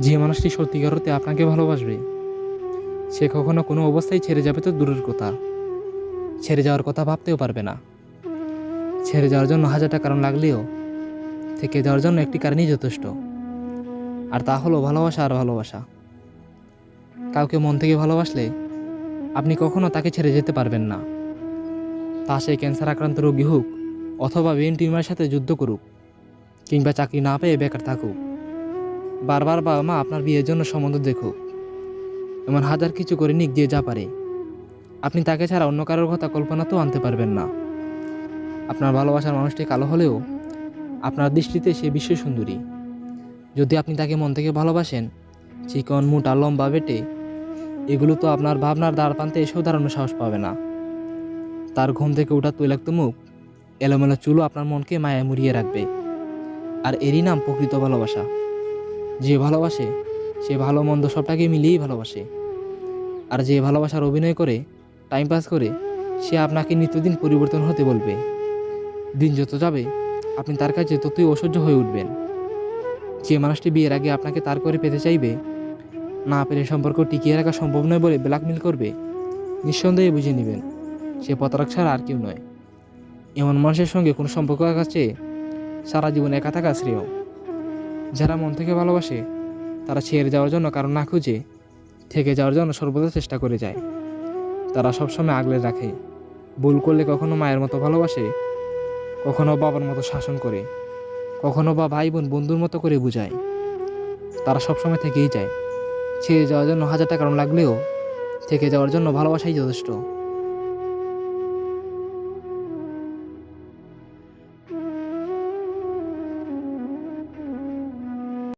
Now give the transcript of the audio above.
যে মানুষটি সত্যিকার অর্থে আপনাকে ভালোবাসবে, সে কখনো কোনো অবস্থায় ছেড়ে যাবে তো দূরের কথা। ছেড়ে যাওয়ার কথা ভাবতেও পারবে না। ছেড়ে যাওয়ার জন্য হাজারটা কারণ লাগলেও থেকে যাওয়ার জন্য একটি কারণই যথেষ্ট। আর তা হলো ভালোবাসা আর ভালোবাসা। কাউকে মন থেকে ভালোবাসলে আপনি কখনো তাকে ছেড়ে যেতে পারবেন না। তা সে ক্যান্সার আক্রান্ত রোগী হোক অথবা ব্রেন টিউমারের সাথে যুদ্ধ করুক, কিংবা চাকরি না পেয়ে বেকার থাকুক। বারবার বাবা মা আপনার বিয়ের জন্য সম্বন্ধ দেখুক এমন হাজার কিছু করে নিক দিয়ে যা পারে। আপনি তাকে ছাড়া অন্য কারোর কথা কল্পনা তো আনতে পারবেন না। আপনার ভালোবাসার মানুষটি কালো হলেও আপনার দৃষ্টিতে সে বিশ্ব সুন্দরী। যদি আপনি তাকে মন থেকে ভালোবাসেন, চিকন, মোটা, লম্বা, বেটে, এগুলো তো আপনার ভাবনার দ্বার প্রান্তে এসেও দাঁড়ানোর সাহস পাবে না। তার ঘুম থেকে ওঠা তৈলাক্ত মুখ, এলোমেলো চুলো আপনার মনকে মায়ায় মুড়িয়ে রাখবে। আর এরই নাম প্রকৃত ভালোবাসা। যে ভালোবাসে, সে ভালো মন্দ সবটাকে মিলিয়েই ভালোবাসে। আর যে ভালোবাসার অভিনয় করে টাইম পাস করে, সে আপনাকে নিত্যদিন পরিবর্তন হতে বলবে। দিন যত যাবে, আপনি তার কাছে ততই অসহ্য হয়ে উঠবেন। যে মানুষটি বিয়ের আগে আপনাকে তার করে পেতে চাইবে, না পেলে সম্পর্ক টিকিয়ে রাখা সম্ভব নয় বলে ব্ল্যাকমেল করবে, নিঃসন্দেহে বুঝে নেবেন, সে পতারক ছাড়া আর কেউ নয়। এমন মানুষের সঙ্গে কোনো সম্পর্ক রাখার সারা জীবন একা থাকা শ্রেয়। যারা মন থেকে ভালোবাসে, তারা ছেড়ে যাওয়ার জন্য কারণ না খুঁজে, থেকে যাওয়ার জন্য সর্বদা চেষ্টা করে যায়। তারা সবসময় আগলে রাখে। ভুল করলে কখনো মায়ের মতো ভালোবাসে, কখনো বাবার মতো শাসন করে, কখনো বা ভাই বোন বন্ধুর মতো করে বুঝায়। তারা সবসময় থেকেই যায়। ছেড়ে যাওয়ার জন্য হাজারটা কারণ লাগলেও, থেকে যাওয়ার জন্য ভালোবাসাই যথেষ্ট।